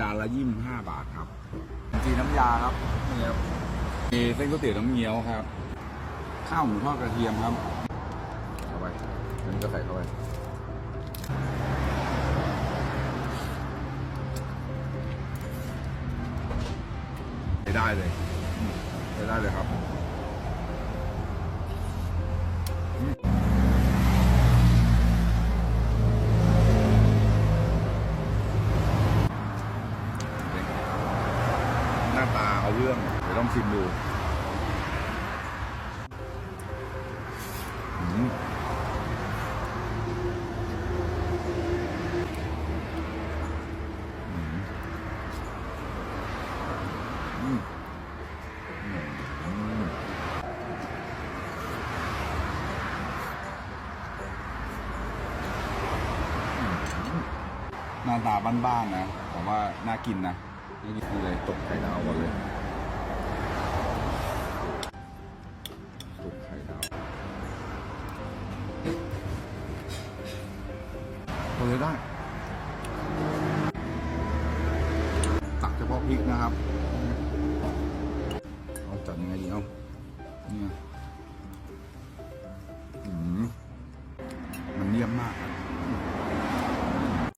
จานละยี่สิบห้าบาทครับจีน้ำยาครับนี่ครับมีเส้นก๋วยเตี๋ยวน้ำเงี้ยวครับ ข้าวหมูทอดกระเทียมครับเข้าไปอันนี้ก็ใส่เข้าไปใช้ได้เลยอืมใช้ได้เลยครับอืมห น้าตาเอาเรื่อง เดี๋ยวต้องชิมดูหน้าตาบ้านๆนะแต่ว่าน่ากินนะ นี่นี่เลยตกไข่ดาวก่อนเลยตกไข่ดาวพอเลยได้ ตักเฉพาะพริกนะครับเอาจัดยังไงดีเอาเนี่ยมันเยี่ยมมาก